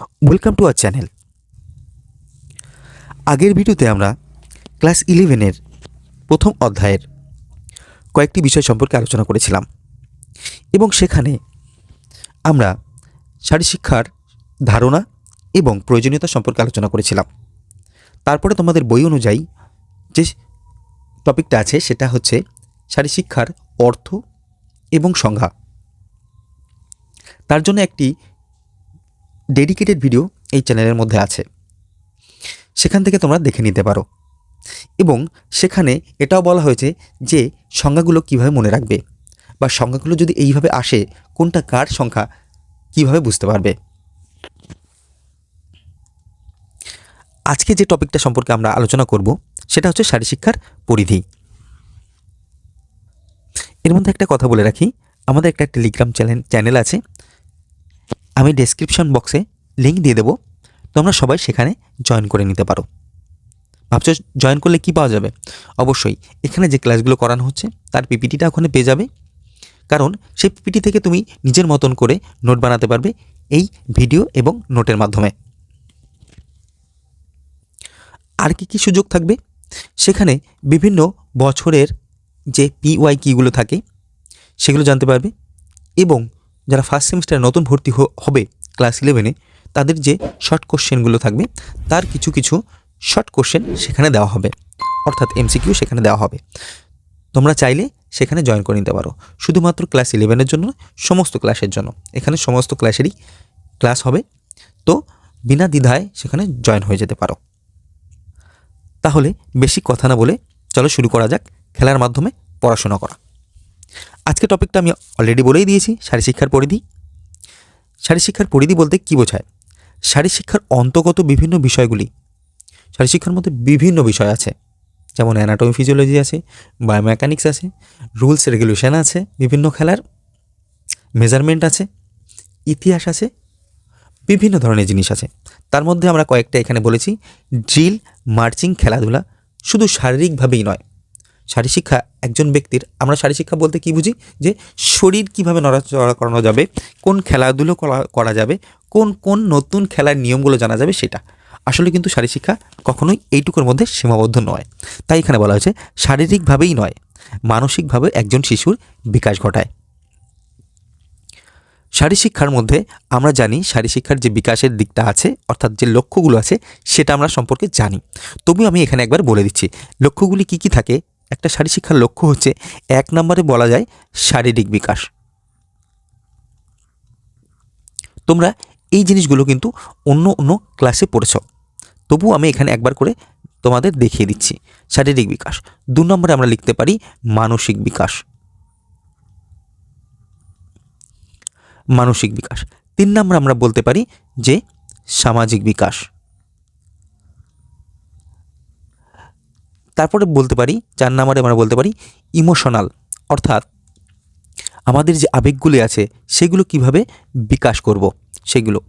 Welcome to R channel আগের ভিডিওতে আমরা ক্লাস ইলেভেনের প্রথম অধ্যায়ের কয়েকটি বিষয় সম্পর্কে আলোচনা করেছিলাম এবং সেখানে আমরা শারীরশিক্ষার ধারণা এবং প্রয়োজনীয়তা সম্পর্কে আলোচনা করেছিলাম। তারপরে তোমাদের বই অনুযায়ী যে টপিকটা আছে সেটা হচ্ছে শারীরশিক্ষার অর্থ এবং সংজ্ঞা। তার জন্য একটি ডেডিকেটেড ভিডিও এই চ্যানেলের মধ্যে আছে। সেখান থেকে তোমরা দেখে নিতে পারো। এবং সেখানে এটাও বলা হয়েছে যে সংখ্যাগুলো কীভাবে মনে রাখবে বা সংখ্যাগুলো যদি এইভাবে আসে, কোনটা কার সংখ্যা কীভাবে বুঝতে পারবে? আজকে যে টপিকটা সম্পর্কে আমরা আলোচনা করব, সেটা হচ্ছে শারী শিক্ষার পরিধি। এর মধ্যে একটা কথা বলে রাখি, আমাদের একটা টেলিগ্রাম চ্যানেল চ্যানেল আছে আমি ডেসক্রিপশন বক্সে লিঙ্ক দিয়ে দেবো। তোমরা সবাই সেখানে জয়েন করে নিতে পারো। ভাবছ জয়েন করলে কি পাওয়া যাবে? অবশ্যই, এখানে যে ক্লাসগুলো করানো হচ্ছে, তার পিপিটিটা ওখানে পেয়ে যাবে। কারণ সেই পিপিটি থেকে তুমি নিজের মতন করে নোট বানাতে পারবে এই ভিডিও এবং নোটের মাধ্যমে। আর কি কি সুযোগ থাকবে? সেখানে বিভিন্ন বছরের যে পিওয়াই কিগুলো থাকে, সেগুলো জানতে পারবে এবং যারা ফার্স্ট সেমিস্টারে নতুন ভর্তি হবে ক্লাস ইলেভেনে তাদের যে শর্ট কোশ্চেনগুলো থাকবে, তার কিছু কিছু শর্ট কোশ্চেন সেখানে দেওয়া হবে। অর্থাৎ এমসিকিউ সেখানে দেওয়া হবে। তোমরা চাইলে সেখানে জয়েন করে নিতে পারো। শুধুমাত্র ক্লাস ইলেভেনের জন্য সমস্ত ক্লাসের জন্য। এখানে সমস্ত ক্লাসেরই ক্লাস হবে। তো বিনা দ্বিধায় সেখানে জয়েন হয়ে যেতে পারো। তাহলে বেশি কথা না বলে চলো শুরু করা যাক, খেলার মাধ্যমে পড়াশোনা করা। আজকে টপিকটা আমি অলরেডি বলেই দিয়েছি শারীরশিক্ষার পরিধি। শারীরশিক্ষার পরিধি বলতে কী বোঝায়? শারীরশিক্ষার অন্তর্গত বিভিন্ন বিষয়গুলি। শারীরশিক্ষার মধ্যে বিভিন্ন বিষয় আছে। যেমন অ্যানাটমি ফিজিওলজি আছে বায়োমেকানিক্স আছে রুলস রেগুলেশন আছে, বিভিন্ন খেলার মেজারমেন্ট আছে, ইতিহাস আছে, বিভিন্ন ধরনের জিনিস আছে। তার মধ্যে আমরা কয়েকটা এখানে বলেছি। ড্রিল মার্চিং খেলাধুলা শুধু শারীরিকভাবেই নয় শারীরশিক্ষা একজন ব্যক্তির, আমরা শারীরশিক্ষা বলতে কি বুঝি? যে শরীর কীভাবে নড়াচড়া করানো যাবে, কোন খেলাধুলো করা যাবে, কোন কোন নতুন খেলার নিয়মগুলো জানা যাবে সেটা। আসলে কিন্তু শারীরশিক্ষা কখনোই এইটুকুর মধ্যে সীমাবদ্ধ নয়। তাই এখানে বলা হয়েছে, শারীরিকভাবেই নয়, মানসিকভাবে একজন শিশুর বিকাশ ঘটায়। শারীরশিক্ষার মধ্যে আমরা জানি শারীরশিক্ষার যে বিকাশের দিকটা আছে, অর্থাৎ যে লক্ষ্যগুলো আছে, সেটা আমরা সম্পর্কে জানি। তবুও আমি এখানে একবার বলে দিচ্ছি, লক্ষ্যগুলি কি কি থাকে একটা শারীরশিক্ষার লক্ষ্য হচ্ছে এক নম্বরে বলা যায় শারীরিক বিকাশ। তোমরা এই জিনিসগুলো কিন্তু অন্য অন্য ক্লাসে পড়েছ। তবুও আমি এখানে একবার করে তোমাদের দেখিয়ে দিচ্ছি। শারীরিক বিকাশ। দু নম্বরে আমরা লিখতে পারি মানসিক বিকাশ। মানসিক বিকাশ। তিন নম্বর আমরা বলতে পারি যে সামাজিক বিকাশ। তারপরে বলতে পারি চার নাম্বারে আমরা বলতে পারি ইমোশনাল অর্থাৎ আমাদের যে আবেগগুলি আছে, সেগুলো কীভাবে বিকাশ করব? সেগুলো।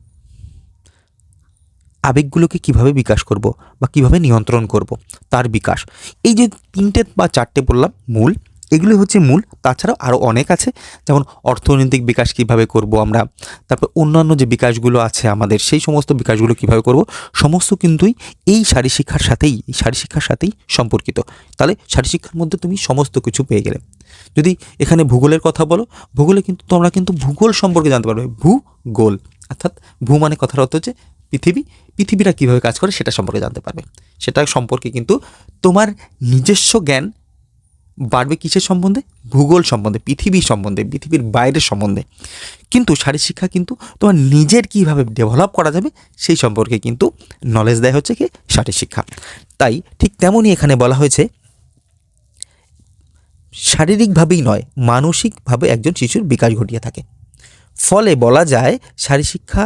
আবেগগুলোকে কীভাবে বিকাশ করব? বা কীভাবে নিয়ন্ত্রণ করব? তার বিকাশ। এই যে তিনটে বা চারটে বললাম, মূল এগুলো হচ্ছে মূল। তাছাড়াও আরও অনেক আছে, যেমন অর্থনৈতিক বিকাশ কীভাবে করব আমরা, তারপর অন্যান্য যে বিকাশগুলো আছে আমাদের, সেই সমস্ত বিকাশগুলো কীভাবে করব, সমস্ত কিন্তুই এই শারীরশিক্ষার সাথেই, এই শারীরশিক্ষার সাথেই সম্পর্কিত। তাহলে শারীরশিক্ষার মধ্যে তুমি সমস্ত কিছু পেয়ে গেলে। যদি এখানে ভূগোলের কথা বলো, ভূগোলে কিন্তু তোমরা কিন্তু ভূগোল সম্পর্কে জানতে পারবে। ভূগোল, অর্থাৎ ভূ মানে কথার অর্থ হচ্ছে পৃথিবী। পৃথিবীটা কীভাবে কাজ করে সেটা সম্পর্কে জানতে পারবে। সেটা সম্পর্কে কিন্তু তোমার নিজস্ব জ্ঞান বাড়বে কিসের সম্বন্ধে? ভূগোল সম্বন্ধে, পৃথিবী সম্বন্ধে, পৃথিবীর বাইরের সম্বন্ধে। কিন্তু শারীরিক শিক্ষা কিন্তু তোমার নিজের কীভাবে ডেভেলপ করা যাবে সেই সম্পর্কে কিন্তু নলেজ দেয় হচ্ছে কি শারীরশিক্ষা তাই ঠিক তেমনই এখানে বলা হয়েছে, শারীরিকভাবেই নয়, মানসিকভাবে একজন শিশুর বিকাশ ঘটিয়ে থাকে। ফলে বলা যায় শারীরশিক্ষা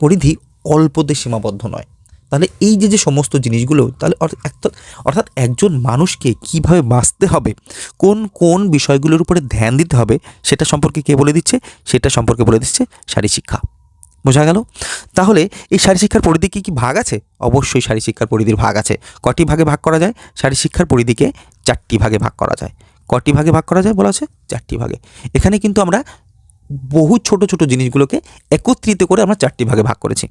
পরিধি অল্পতে সীমাবদ্ধ নয়। তাহলে এই যে যে সমস্ত জিনিসগুলো, তাহলে অর- একটা- অর্থাৎ একজন মানুষকে কীভাবে বাঁচতে হবে, কোন কোন বিষয়গুলোর উপরে ধ্যান দিতে হবে, সেটা সম্পর্কে কে বলে দিচ্ছে? সেটা সম্পর্কে বলে দিচ্ছে শারীরশিক্ষা বোঝা গেল? তাহলে এই শারীরশিক্ষার পরিধি কি কি ভাগ আছে? অবশ্যই শারীরশিক্ষার পরিধির ভাগ আছে। কটি ভাগে ভাগ করা যায়? শারীরশিক্ষার পরিধিকে চারটি ভাগে ভাগ করা যায়। কটি ভাগে ভাগ করা যায় বলা আছে চারটি ভাগে। এখানে কিন্তু আমরা বহু ছোট ছোট জিনিসগুলোকে একত্রিত করে আমরা চারটি ভাগে ভাগ করেছি।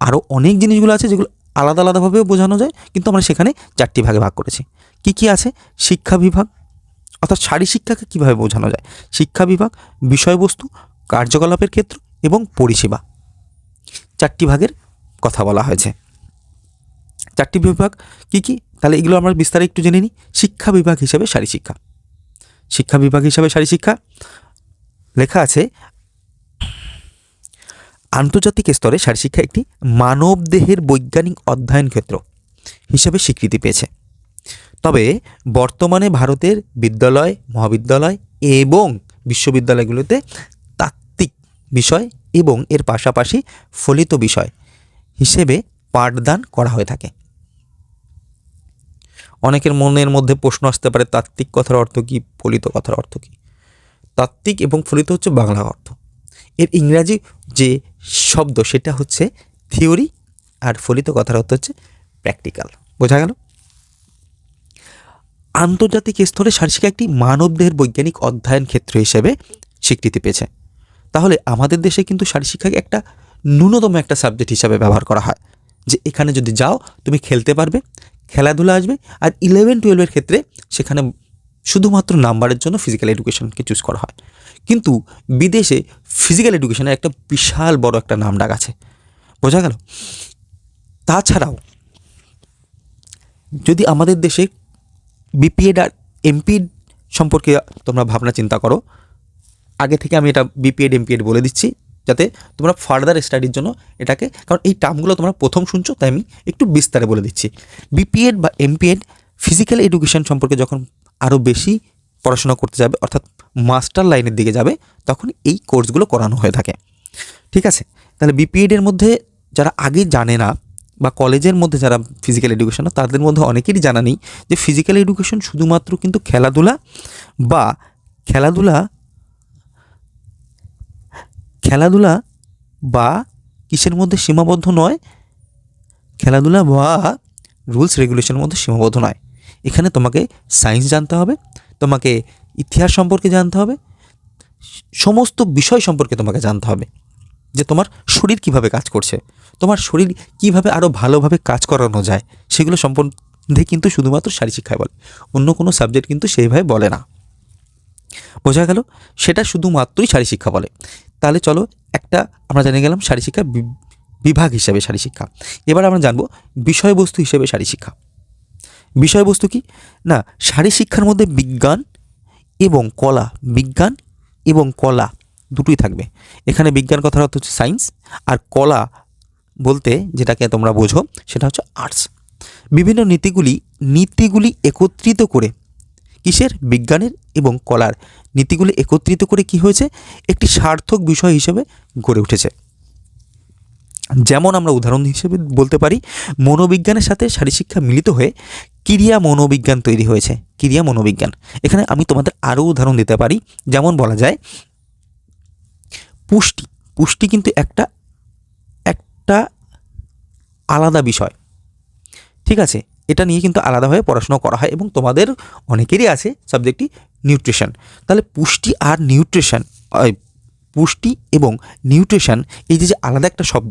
আরও অনেক জিনিসগুলো আছে যেগুলো আলাদা আলাদাভাবেও বোঝানো যায়, কিন্তু আমরা সেখানে চারটি ভাগে ভাগ করেছি। কি কি আছে? শিক্ষা বিভাগ, অর্থাৎ শারী শিক্ষাকে কীভাবে বোঝানো যায়? শিক্ষা বিভাগ, বিষয়বস্তু, কার্যকলাপের ক্ষেত্র এবং পরিষেবা। চারটি ভাগের কথা বলা হয়েছে। চারটি বিভাগ কি কি? তাহলে এগুলো আমরা বিস্তারে একটু জেনে নিই। শিক্ষা বিভাগ হিসেবে শারী শিক্ষা। শিক্ষা বিভাগ হিসাবে শারী শিক্ষা লেখা আছে আন্তর্জাতিক স্তরে শারীরশিক্ষা একটি মানবদেহের বৈজ্ঞানিক অধ্যয়ন ক্ষেত্র হিসেবে স্বীকৃতি পেয়েছে। তবে বর্তমানে ভারতের বিদ্যালয়, মহাবিদ্যালয় এবং বিশ্ববিদ্যালয়গুলোতে তাত্ত্বিক বিষয় এবং এর পাশাপাশি ফলিত বিষয় হিসেবে পাঠদান করা হয়ে থাকে। অনেকের মনের মধ্যে প্রশ্ন আসতে পারে, তাত্ত্বিক কথার অর্থ কী, ফলিত কথার অর্থ কী? তাত্ত্বিক এবং ফলিত হচ্ছে বাংলা অর্থ। এর ইংরাজি যে শব্দ, সেটা হচ্ছে থিওরি আর ফলিত কথার অর্থ হচ্ছে প্র্যাকটিক্যাল। বোঝা গেল? আন্তর্জাতিক স্তরে শারীরিক একটি মানবদেহের বৈজ্ঞানিক অধ্যয়ন ক্ষেত্র হিসেবে স্বীকৃতি পেয়েছে। তাহলে আমাদের দেশে কিন্তু শারীরশিক্ষাকে একটা ন্যূনতম একটা সাবজেক্ট হিসাবে ব্যবহার করা হয়। যে এখানে যদি যাও, তুমি খেলতে পারবে, খেলাধুলা আসবে আর ইলেভেন টুয়েলভের ক্ষেত্রে সেখানে শুধুমাত্র নাম্বারের জন্য ফিজিক্যাল এডুকেশনকে চুজ করা হয়। কিন্তু বিদেশে ফিজিক্যাল এডুকেশনের একটা বিশাল বড় একটা নাম ডাক আছে। বোঝা গেল? তাছাড়াও, যদি আমাদের দেশে বিপিএড আর এমপিএড সম্পর্কে তোমরা ভাবনা চিন্তা করো, আগে থেকে আমি এটা বিপিএড এমপিএড বলে দিচ্ছি, যাতে তোমরা ফার্দার স্টাডির জন্য এটাকে, কারণ এই টার্মগুলো তোমরা প্রথম শুনছো, তাই আমি একটু বিস্তারে বলে দিচ্ছি। বিপিএড বা এমপিএড ফিজিক্যাল এডুকেশন সম্পর্কে যখন আরও বেশি পড়াশোনা করতে যাবে, অর্থাৎ মাস্টার লাইনের দিকে যাবে, তখন এই কোর্সগুলো করানো হয়ে থাকে। ঠিক আছে? তাহলে বিপিএডের মধ্যে যারা আগে জানে না, বা কলেজের মধ্যে যারা ফিজিক্যাল এডুকেশন তাদের মধ্যে অনেকেরই জানা নেই যে ফিজিক্যাল এডুকেশন শুধুমাত্র কিন্তু খেলাধুলা বা খেলাধুলা খেলাধুলা বা কিসের মধ্যে সীমাবদ্ধ নয়? খেলাধুলা বা রুলস রেগুলেশনের মধ্যে সীমাবদ্ধ নয়। এখানে তোমাকে সায়েন্স জানতে হবে তোমাকে ইতিহাস সম্পর্কে জানতে হবে, সমস্ত বিষয় সম্পর্কে তোমাকে জানতে হবে, যে তোমার শরীর কীভাবে কাজ করছে, তোমার শরীর কীভাবে আরও ভালোভাবে কাজ করানো যায়, সেগুলো সম্বন্ধে কিন্তু শুধুমাত্র শারীর শিক্ষায় বলে, অন্য কোনো সাবজেক্ট কিন্তু সেইভাবে বলে না। বোঝা গেল? সেটা শুধুমাত্রই শারীর শিক্ষা বলে। তাহলে চলো একটা আমরা জেনে গেলাম শারীর শিক্ষা বিভাগ হিসাবে শারীর শিক্ষা। এবার আমরা জানব বিষয়বস্তু হিসেবে শারীর শিক্ষা। বিষয়বস্তু কি? না শারীর শিক্ষার মধ্যে বিজ্ঞান এবং কলা, বিজ্ঞান এবং কলা দুটোই থাকবে। এখানে বিজ্ঞান কথার অর্থ হচ্ছে সায়েন্স আর কলা বলতে যেটাকে তোমরা বোঝো সেটা হচ্ছে আর্টস বিভিন্ন নীতিগুলি নীতিগুলি একত্রিত করে কিসের? বিজ্ঞানের এবং কলার। নীতিগুলি একত্রিত করে কি হয়েছে? একটি সার্থক বিষয় হিসেবে গড়ে উঠেছে। যেমন আমরা উদাহরণ হিসেবে বলতে পারি, মনোবিজ্ঞানের সাথে শারীরশিক্ষা মিলিত হয়ে ক্রিয়া মনোবিজ্ঞান তৈরি হয়েছে। ক্রিয়া মনোবিজ্ঞান। এখানে আমি তোমাদের আরও উদাহরণ দিতে পারি। যেমন বলা যায়, পুষ্টি। পুষ্টি কিন্তু একটা একটা আলাদা বিষয়। ঠিক আছে? এটা নিয়ে কিন্তু আলাদাভাবে পড়াশোনা করা হয় এবং তোমাদের অনেকেরই আছে সাবজেক্টটি নিউট্রিশন। তাহলে পুষ্টি আর নিউট্রিশন পুষ্টি এবং নিউট্রিশন এই যে যে আলাদা একটা সব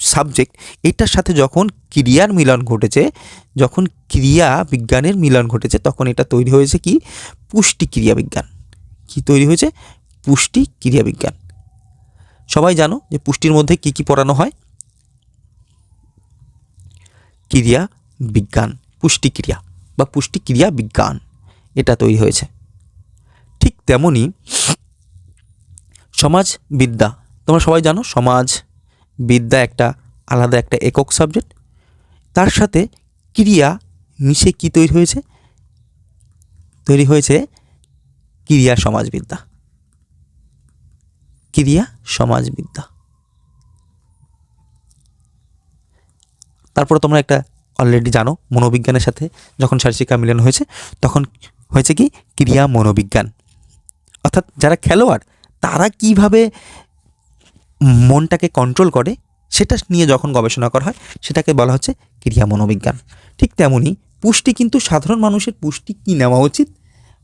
সাবজেক্ট এটার সাথে যখন ক্রিয়ার মিলন ঘটেছে, যখন ক্রিয়া বিজ্ঞানের মিলন ঘটেছে, তখন এটা তৈরি হয়েছে কি? পুষ্টি ক্রিয়া বিজ্ঞান। কি তৈরি হয়েছে? পুষ্টি ক্রিয়া বিজ্ঞান। সবাই জানো যে পুষ্টির মধ্যে কি কি পড়ানো হয়? ক্রিয়া বিজ্ঞান পুষ্টিক্রিয়া বা পুষ্টি ক্রিয়া বিজ্ঞান, এটা তৈরি হয়েছে। ঠিক তেমনি সমাজবিদ্যা, তোমরা সবাই জানো সমাজ বিদ্যা একটা আলাদা একটা একক সাবজেক্ট তার সাথে ক্রিয়া মিশে কি তৈরি হয়েছে? তৈরি হয়েছে ক্রিয়া সমাজবিদ্যা। ক্রিয়া সমাজবিদ্যা। তারপরে তোমরা একটা অলরেডি জানো মনোবিজ্ঞানের সাথে যখন শারীরিকা মিলন হয়েছে, তখন হয়েছে কি? ক্রিয়া মনোবিজ্ঞান। অর্থাৎ যারা খেলোয়াড়, তারা কীভাবে মনটাকে কন্ট্রোল করে, সেটা নিয়ে যখন গবেষণা করা হয়, সেটাকে বলা হচ্ছে ক্রিয়া মনোবিজ্ঞান। ঠিক তেমনই পুষ্টি কিন্তু সাধারণ মানুষের পুষ্টি কী নেওয়া উচিত?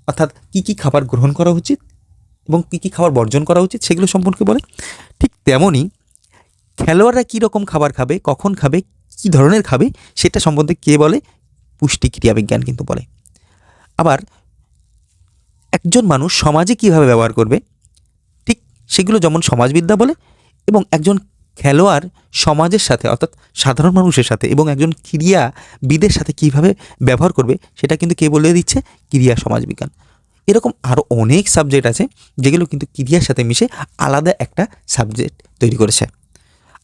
অর্থাৎ কী কী খাবার গ্রহণ করা উচিত? এবং কী কী খাবার বর্জন করা উচিত? সেগুলো সম্পর্কে বলে। ঠিক তেমনই খেলোয়াড়রা কী রকম খাবার খাবে, কখন খাবে, কী ধরনের খাবে, সেটা সম্বন্ধে কে বলে? পুষ্টি ক্রিয়াবিজ্ঞান কিন্তু বলে। আবার একজন মানুষ সমাজে কীভাবে ব্যবহার করবে? ঠিক সেগুলো যেমন সমাজবিদ্যা বলে এবং একজন খেলোয়াড় সমাজের সাথে, অর্থাৎ সাধারণ মানুষের সাথে এবং একজন ক্রিয়া বিদের সাথে কীভাবে ব্যবহার করবে, সেটা কিন্তু কে বলে দিচ্ছে? ক্রিয়া সমাজবিজ্ঞান। এরকম আরও অনেক সাবজেক্ট আছে, যেগুলো কিন্তু ক্রিয়ার সাথে মিশে আলাদা একটা সাবজেক্ট তৈরি করেছে।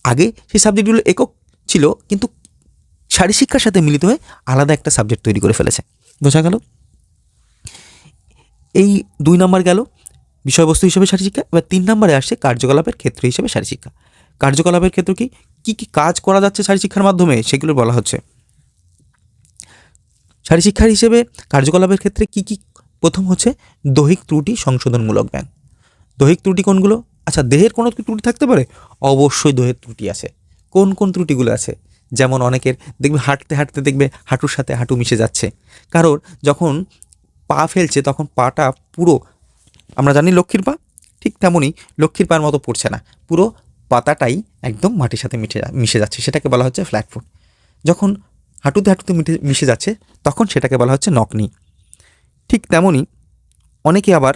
আগে সেই সাবজেক্টগুলো একক ছিল, কিন্তু শারীরশিক্ষার সাথে মিলিত হয়ে আলাদা একটা সাবজেক্ট তৈরি করে ফেলেছে। বোঝা গেল? এই দুই নম্বর গেল বিষয়বস্তু হিসেবে শারীরশিক্ষা এবার তিন নম্বরে আসছে কার্যকলাপের ক্ষেত্র হিসেবে শারীরশিক্ষা কার্যকলাপের ক্ষেত্র কি? কী কী কাজ করা যাচ্ছে শারীরশিক্ষার মাধ্যমে? সেগুলো বলা হচ্ছে। শারীরশিক্ষার হিসেবে কার্যকলাপের ক্ষেত্রে কি কি প্রথম হচ্ছে দৈহিক ত্রুটি সংশোধনমূলক ব্যায়াম। দৈহিক ত্রুটি কোনগুলো? আচ্ছা দেহের কোনো ত্রুটি থাকতে পারে? অবশ্যই দেহের ত্রুটি আছে। কোন কোন ত্রুটিগুলো আছে? যেমন অনেকের দেখবে হাঁটতে হাঁটতে দেখবে হাঁটুর সাথে হাঁটু মিশে যাচ্ছে। কারোর যখন পা ফেলছে তখন পাটা পুরো আমরা জানি লক্ষ্মীর পা, ঠিক তেমনই লক্ষ্মীর পার মতো পড়ছে না। পুরো পাতাটাই একদম মাটির সাথে মিশে মিশে যাচ্ছে, সেটাকে বলা হচ্ছে ফ্ল্যাট ফুট যখন হাঁটুতে হাঁটুতে মিশে যাচ্ছে, তখন সেটাকে বলা হচ্ছে নকনি ঠিক তেমনই অনেকে আবার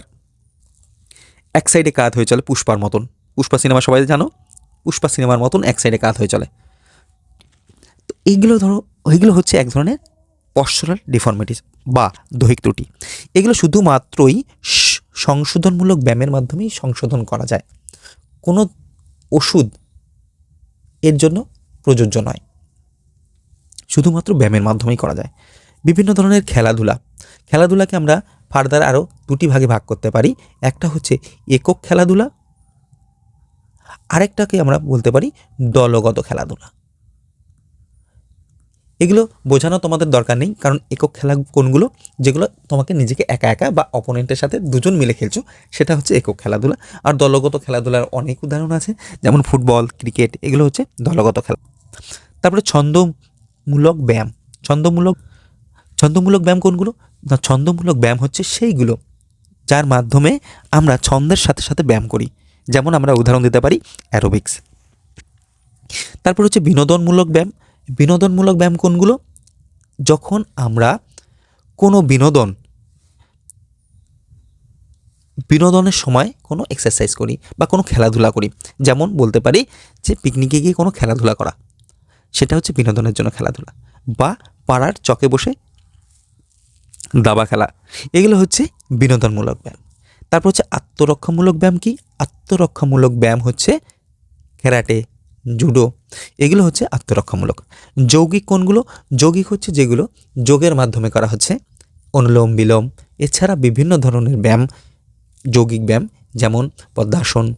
এক সাইডে কাত হয়ে চলে পুষ্পার মতন। পুষ্পা সিনেমা সবাই জানো? পুষ্পা সিনেমার মতন এক সাইডে কাত হয়ে চলে। তো এইগুলো ধরো, এইগুলো হচ্ছে এক ধরনের পশ্চরাল ডিফর্মিটিস বা দৈহিক ত্রুটি। এগুলো শুধুমাত্রই সংশোধনমূলক ব্যায়ামের মাধ্যমেই সংশোধন করা যায়। কোনো ওষুধ এর জন্য প্রযোজ্য নয়। শুধুমাত্র ব্যায়ামের মাধ্যমেই করা যায়। বিভিন্ন ধরনের খেলাধুলা। খেলাধুলাকে আমরা ফার্দার আরও দুটি ভাগে ভাগ করতে পারি। একটা হচ্ছে একক খেলাধুলা। আরেকটাকে আমরা বলতে পারি দলগত খেলাধুলা। এগুলো বোঝানো তোমাদের দরকার নেই, কারণ একক খেলা কোনগুলো যেগুলো তোমাকে নিজেকে একা একা বা অপোনেন্টের সাথে দুজন মিলে খেলছো, সেটা হচ্ছে একক খেলাধুলা। আর দলগত খেলাধুলার অনেক উদাহরণ আছে, যেমন ফুটবল, ক্রিকেট, এগুলো হচ্ছে দলগত খেলা। তারপরে ছন্দমূলক ব্যায়াম। ছন্দমূলক ছন্দমূলক ব্যায়াম কোনগুলো না, ছন্দমূলক ব্যায়াম হচ্ছে সেইগুলো, যার মাধ্যমে আমরা ছন্দের সাথে সাথে ব্যায়াম করি। যেমন আমরা উদাহরণ দিতে পারি অ্যারোবিক্স। তারপর হচ্ছে বিনোদনমূলক ব্যায়াম। বিনোদনমূলক ব্যায়াম কোনগুলো? যখন আমরা কোনো বিনোদন বিনোদনের সময় কোনো এক্সারসাইজ করি বা কোনো খেলাধুলা করি, যেমন বলতে পারি যে পিকনিকে গিয়ে কোনো খেলাধুলা করা, সেটা হচ্ছে বিনোদনের জন্য খেলাধুলা, বা পাড়ার চকে বসে দাবা খেলা, এগুলো হচ্ছে বিনোদনমূলক ব্যায়াম। তারপর হচ্ছে আত্মরক্ষামূলক ব্যায়াম কি? আত্মরক্ষামূলক ব্যায়াম হচ্ছে ক্যারাটে জুডো। এগুলো হচ্ছে আত্মরক্ষামূলক। যৌগিক কোনগুলো যৌগিক হচ্ছে যেগুলো যোগের মাধ্যমে করা হচ্ছে। অনুলোম, বিলোম, এছাড়া বিভিন্ন ধরনের ব্যায়াম, যৌগিক ব্যায়াম, যেমন পদ্মাসন,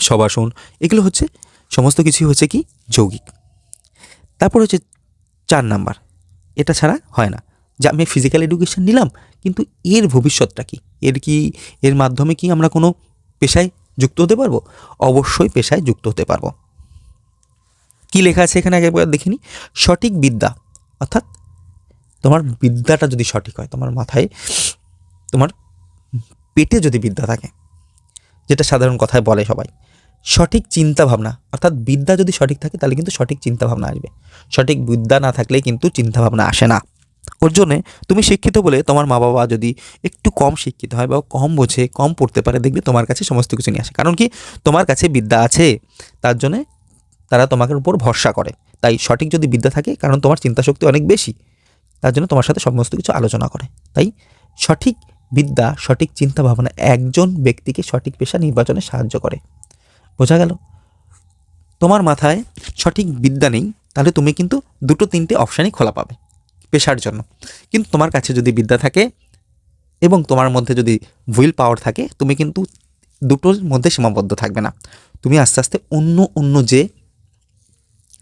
শবাসন, এগুলো হচ্ছে, সমস্ত কিছুই হচ্ছে কি? যৌগিক। তারপর হচ্ছে চার নাম্বার। এটা ছাড়া হয় না। যে আমি ফিজিক্যাল এডুকেশন নিলাম, কিন্তু এর ভবিষ্যৎটা কি? এর কি, এর মাধ্যমে কি আমরা কোনো পেশায় যুক্ত হতে পারব? অবশ্যই পেশায় যুক্ত হতে পারব। কি লেখা আছে এখানে? একবার দেখিনি সঠিক বিদ্যা। অর্থাৎ তোমার বিদ্যাটা যদি সঠিক হয়, তোমার মাথায়, তোমার পেটে যদি বিদ্যা থাকে, যেটা সাধারণ কথায় বলে সবাই, সঠিক চিন্তা ভাবনা, অর্থাৎ বিদ্যা যদি সঠিক থাকে, তাহলে কিন্তু সঠিক চিন্তা ভাবনা আসবে। সঠিক বিদ্যা না থাকলে কিন্তু চিন্তা ভাবনা আসে না। ওর জন্যে তুমি শিক্ষিত বলে তোমার মা বাবা যদি একটু কম শিক্ষিত হয় বা কম বোঝে, কম পড়তে পারে, দেখবে তোমার কাছে সমস্ত কিছু নিয়ে আসে। কারণ কি? তোমার কাছে বিদ্যা আছে, তার জন্যে তারা তোমাকে উপর ভরসা করে। তাই সঠিক যদি বিদ্যা থাকে, কারণ তোমার চিন্তা শক্তি অনেক বেশি, তার জন্য তোমার সাথে সমস্ত কিছু আলোচনা করে। তাই সঠিক বিদ্যা, সঠিক চিন্তা ভাবনা একজন ব্যক্তিকে সঠিক পেশা নির্বাচনে সাহায্য করে। বোঝা গেল? তোমার মাথায় সঠিক বিদ্যা নেই, তাহলে তুমি কিন্তু দুটো, তিনটে অপশানই খোলা পাবে। পেশার জন্য। কিন্তু তোমার কাছে যদি বিদ্যা থাকে এবং তোমার মধ্যে যদি উইল পাওয়ার থাকে, তুমি কিন্তু দুটোর মধ্যে সীমাবদ্ধ থাকবে না। তুমি আস্তে আস্তে অন্য অন্য যে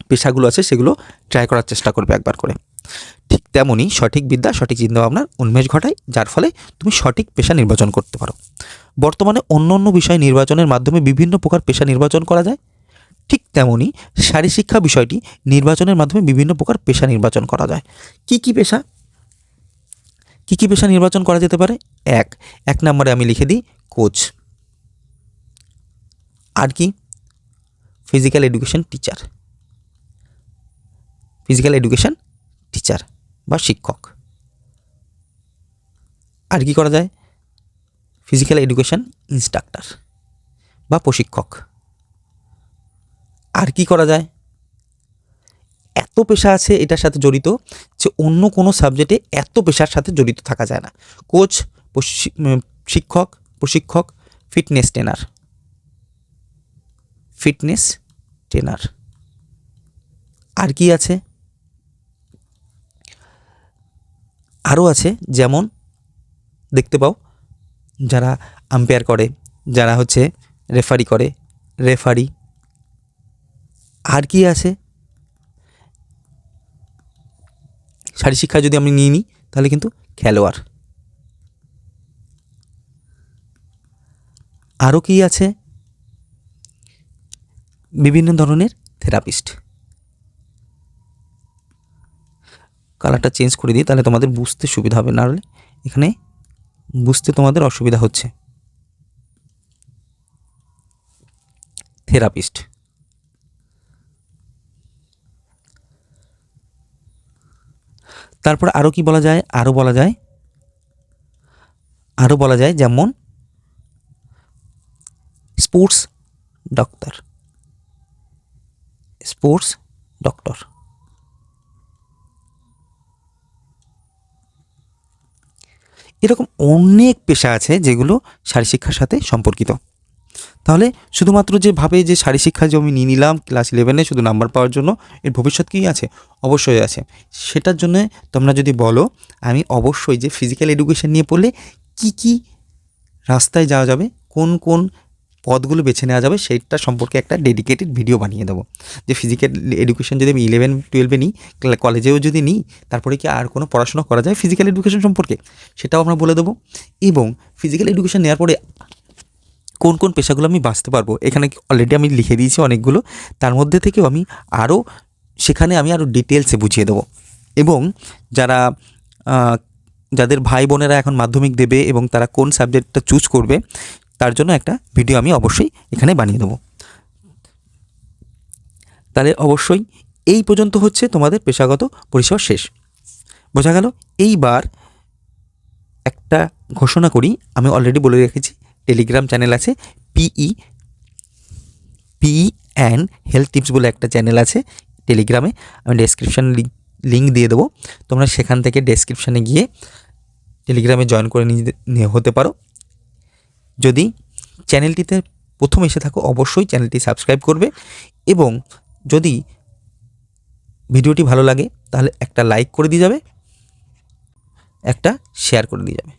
পেশাগুলো আছে সেগুলো ট্রাই করার চেষ্টা করবে একবার করে। ঠিক তেমনই সঠিক বিদ্যা, সঠিক চিন্তাভাবনার উন্মেষ ঘটায়, যার ফলে তুমি সঠিক পেশা নির্বাচন করতে পারো। বর্তমানে অন্য অন্য বিষয় নির্বাচনের মাধ্যমে বিভিন্ন প্রকার পেশা নির্বাচন করা যায়। ঠিক তেমনই শারীরশিক্ষা বিষয়টি নির্বাচনের মাধ্যমে বিভিন্ন প্রকার পেশা নির্বাচন করা যায়। কি কি পেশা? কি কি পেশা নির্বাচন করা যেতে পারে? এক এক নম্বরে আমি লিখে দিই কোচ। আর কি? Physical education teacher physical education teacher বা শিক্ষক। আর কি করা যায়? ফিজিক্যাল এডুকেশন ইনস্ট্রাক্টর বা প্রশিক্ষক। আর কি করা যায়? এত পেশা আছে এটার সাথে জড়িত যে অন্য কোনো সাবজেক্টে এত পেশার সাথে জড়িত থাকা যায় না। কোচ শিক্ষক, প্রশিক্ষক, ফিটনেস ট্রেনার। Fitness trainer. আর কি আছে? আরও আছে যেমন, দেখতে পাও, যারা আম্পায়ার করে, যারা হচ্ছে রেফারি করে রেফারি আর কি আছে? শারীর শিক্ষা যদি আমি নিয়ে নিই তাহলে কিন্তু খেলোয়াড়। আরও কি আছে? বিভিন্ন ধরনের থেরাপিস্ট। কালারটা চেঞ্জ করে দিই, তাহলে তোমাদের বুঝতে সুবিধা হবে, না হলে এখানে বুঝতে তোমাদের অসুবিধা হচ্ছে। থেরাপিস্ট। তারপর আরও কি বলা যায়? আরও বলা যায়? আরও বলা যায় যেমন স্পোর্টস ডক্টর। Sports doctor. এরকম অনেক পেশা আছে যেগুলো শারীরশিক্ষার সাথে সম্পর্কিত। তাহলে শুধুমাত্র যে ভাবে যে শারীরশিক্ষা যে আমি নিয়ে নিলাম ক্লাস ইলেভেনে শুধু নাম্বার পাওয়ার জন্য, এর ভবিষ্যৎ কী আছে? অবশ্যই আছে। সেটার জন্য তোমরা যদি বলো, আমি অবশ্যই যে ফিজিক্যাল এডুকেশন নিয়ে পড়লে কি কি রাস্তায় যাওয়া যাবে, কোন কোন পথগুলো বেছে নেওয়া যাবে, সেইটা সম্পর্কে একটা ডেডিকেটেড ভিডিও বানিয়ে দেবো। যে ফিজিক্যাল এডুকেশন যদি আমি ইলেভেন টুয়েলভে নিই কলেজেও যদি নিই, তারপরে কি আর কোনো পড়াশোনা করা যায় ফিজিক্যাল এডুকেশন সম্পর্কে? সেটাও আমরা বলে দেবো। এবং ফিজিক্যাল এডুকেশন নেওয়ার পরে কোন কোন পেশাগুলো আমি বাঁচতে পারব? এখানে অলরেডি আমি লিখে দিয়েছি অনেকগুলো। তার মধ্যে থেকেও আমি আরও সেখানে আমি আরও ডিটেলসে বুঝিয়ে দেবো। এবং যারা যাদের ভাই বোনেরা এখন মাধ্যমিক দেবে এবং তারা কোন সাবজেক্টটা চুজ করবে, তার জন্য একটা ভিডিও আমি অবশ্যই এখানে বানিয়ে দেবো। তাহলে অবশ্যই এই পর্যন্ত হচ্ছে তোমাদের পেশাগত পরিষেবা শেষ। বোঝা গেল? এইবার একটা ঘোষণা করি, আমি অলরেডি বলে রেখেছি টেলিগ্রাম চ্যানেল আছে PE PE and health tips বলে একটা চ্যানেল আছে টেলিগ্রামে, আমি ডেসক্রিপশান লিঙ্ক দিয়ে দেবো। তোমরা সেখান থেকে ডেসক্রিপশানে গিয়ে টেলিগ্রামে জয়েন করে নিয়ে হতে পারো। যদি চ্যানেলটিতে প্রথম এসে থাকো, অবশ্যই চ্যানেলটি সাবস্ক্রাইব করবে এবং যদি ভিডিওটি ভালো লাগে, তাহলে একটা লাইক করে দিয়ে যাবে, একটা শেয়ার করে দিয়ে যাবে।